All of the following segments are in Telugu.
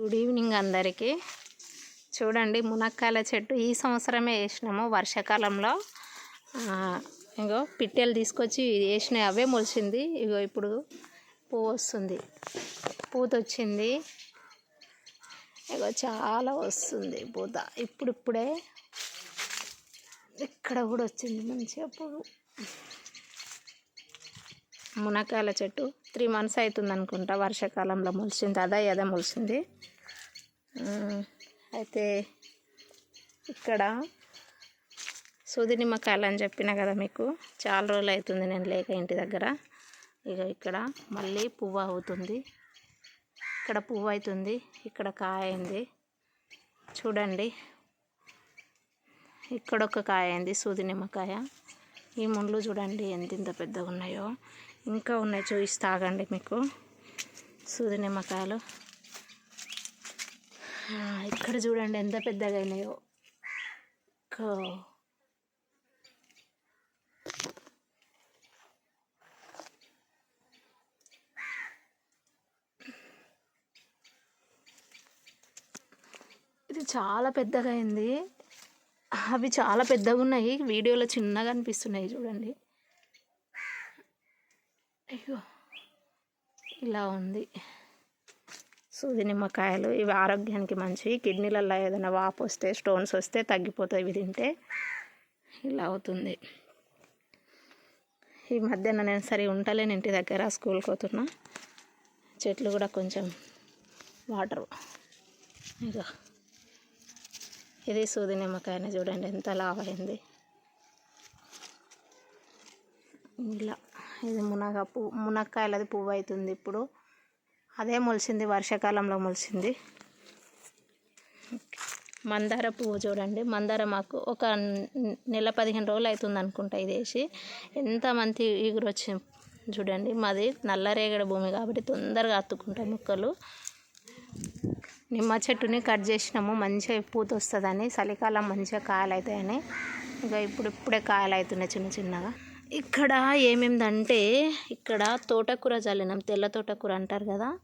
గుడ్ ఈవినింగ్ అందరికీ. చూడండి మునక్కాయల చెట్టు ఈ సంవత్సరమే వేసినాము వర్షాకాలంలో. ఇంకో పిట్టెలు తీసుకొచ్చి వేసినాయి అవే మొలిచింది. ఇగో ఇప్పుడు పువ్వు వస్తుంది. పూత వచ్చింది. ఇగో చాలా వస్తుంది పూత. ఇప్పుడిప్పుడే ఇక్కడ కూడా వచ్చింది మంచిగా పువ్వు. మునక్కాయల చెట్టు త్రీ మంత్స్ అవుతుంది అనుకుంటా వర్షాకాలంలో మొలిచింది అదే అదే మొలిచింది అయితే ఇక్కడ సూది నిమ్మకాయలు అని చెప్పిన కదా మీకు చాలా రోజులు అవుతుంది నేను లేక ఇంటి దగ్గర. ఇక ఇక్కడ మళ్ళీ పువ్వు అవుతుంది. ఇక్కడ పువ్వు అవుతుంది ఇక్కడ కాయ అయింది. చూడండి ఇక్కడ ఒక కాయ అయింది సూది నిమ్మకాయ ఈ ముళ్ళు చూడండి ఎంత ఇంత పెద్దగా ఉన్నాయో. ఇంకా ఉన్నాయి. చూపిస్తా ఆగండి మీకు. సూది నిమ్మకాయలు. ఇక్కడ చూడండి ఎంత పెద్దగా అయినాయో. కో- ఇది చాలా పెద్దగా అయింది. అవి చాలా పెద్దగా ఉన్నాయి. వీడియోలో చిన్నగా అనిపిస్తున్నాయి చూడండి. అయ్యో ఇలా ఉంది. సూది నిమ్మకాయలు ఇవి ఆరోగ్యానికి మంచివి. కిడ్నీలలో ఏదైనా వాపు వస్తే స్టోన్స్ వస్తే తగ్గిపోతాయి ఇవి తింటే. ఇలా అవుతుంది. ఈ మధ్యన నేను సరి ఉంటలేను ఇంటి దగ్గర స్కూల్కి పోతున్నా. చెట్లు కూడా కొంచెం వాటర్. ఇక ఇది సూది నిమ్మకాయని చూడండి ఎంత లావైంది ఇలా. ఇది మునగ పువ్వు మునక్కాయలది పువ్వు అవుతుంది ఇప్పుడు. అదే మొలిసింది వర్షాకాలంలో మొలిసింది. మందార పువ్వు చూడండి. మందార మాకు ఒక నెల పదిహేను రోజులు అవుతుంది అనుకుంటా ఇది వేసి. ఎంత మంచి ఈగురు వచ్చి చూడండి. మాది నల్లరేగడ భూమి కాబట్టి తొందరగా అత్తుకుంటాయి మొక్కలు. నిమ్మ చెట్టుని కట్ చేసినాము మంచిగా పూత వస్తుందని చలికాలం మంచిగా కాయలు అవుతాయని ఇంకా ఇప్పుడు ఇప్పుడే కాయలు అవుతున్నాయి చిన్న చిన్నగా. ఇక్కడ ఏమేమిదంటే ఇక్కడ తోటకూర చల్లినాం తెల్ల తోటకూర అంటారు కదా?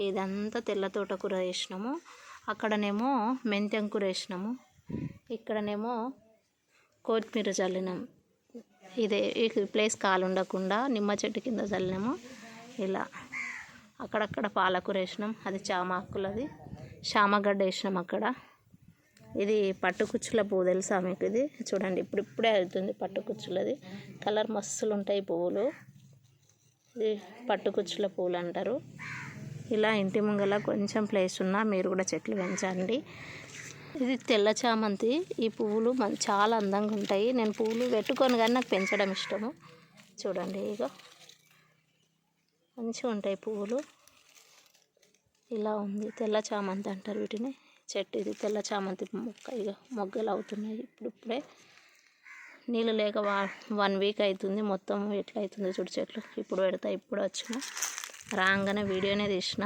ఇదంతా తెల్ల తోటకూర వేసినాము. అక్కడనేమో మెంతెం కూర వేసినాము. ఇక్కడనేమో కొత్తిమీర చల్లినాం ఇదే ఈ ప్లేస్ కాలు ఉండకుండా నిమ్మ చెట్టు కింద చల్లినాము ఇలా. అక్కడక్కడ పాలకూర వేసినాం. అది చామాకులది చామగడ్డ వేసినాం అక్కడ. ఇది పట్టుకుచ్చుల పువ్వు తెలుసా మీకు ఇది? చూడండి ఇప్పుడు ఇప్పుడే అవుతుంది పట్టుకుచ్చులది కలర్ మస్తులు ఉంటాయి పువ్వులు. ఇది పట్టుకుచ్చుల పువ్వులు అంటారు. ఇలా ఇంటి ముంగల కొంచెం ప్లేస్ ఉన్నా మీరు కూడా చెట్లు పెంచండి. ఇది తెల్ల చామంతి. ఈ పువ్వులు మన చాలా అందంగా ఉంటాయి. నేను పువ్వులు పెట్టుకొని కానీ నాకు పెంచడం ఇష్టము. చూడండి ఇక మంచిగా ఉంటాయి పువ్వులు. ఇలా ఉంది. తెల్ల చామంతి అంటారు వీటిని. చెట్టు ఇది తెల్ల చామంతి మొక్క ఇక మొగ్గలు అవుతున్నాయి ఇప్పుడిప్పుడే. నీళ్ళు లేక వా వన్ వీక్ అవుతుంది మొత్తం ఎట్లా అవుతుంది చూడు చెట్లు. ఇప్పుడు పెడతా ఇప్పుడు వచ్చిన. రాగానే వీడియోనే తీసిన.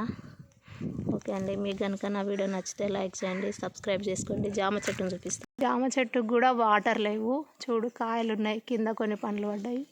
ఓకే అండి మీకు కనుక నా వీడియో నచ్చితే లైక్ చేయండి సబ్స్క్రైబ్ చేసుకోండి. జామ చెట్టును చూపిస్తాను జామ చెట్టుకు కూడా వాటర్ లేవు. చూడు కాయలు ఉన్నాయి కింద కొన్ని పండ్లు పడ్డాయి.